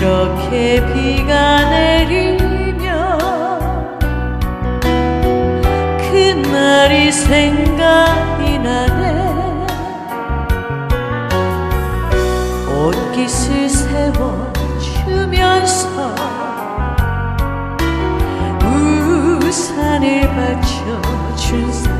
이렇게 비가 내리면 그날이 생각이 나네. 옷깃을 세워주면서 우산을 받쳐준 사람.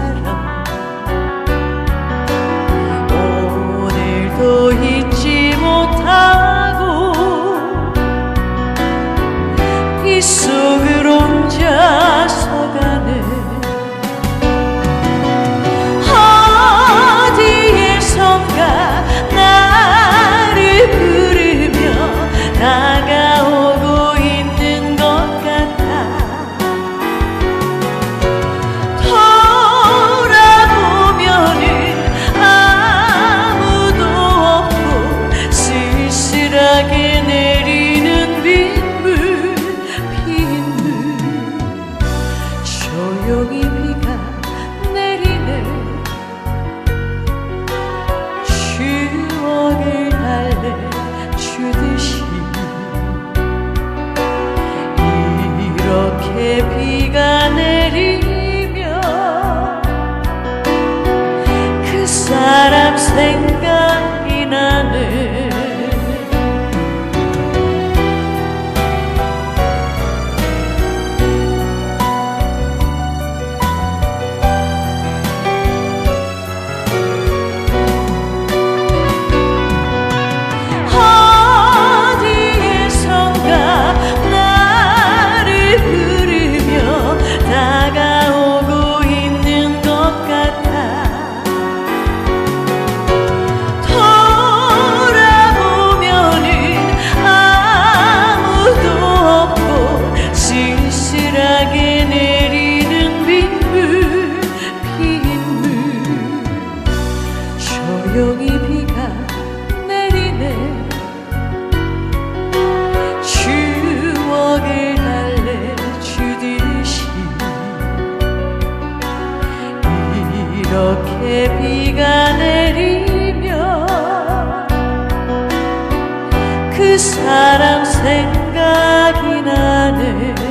이렇게 비가 내리면 그 사람 생각이 나네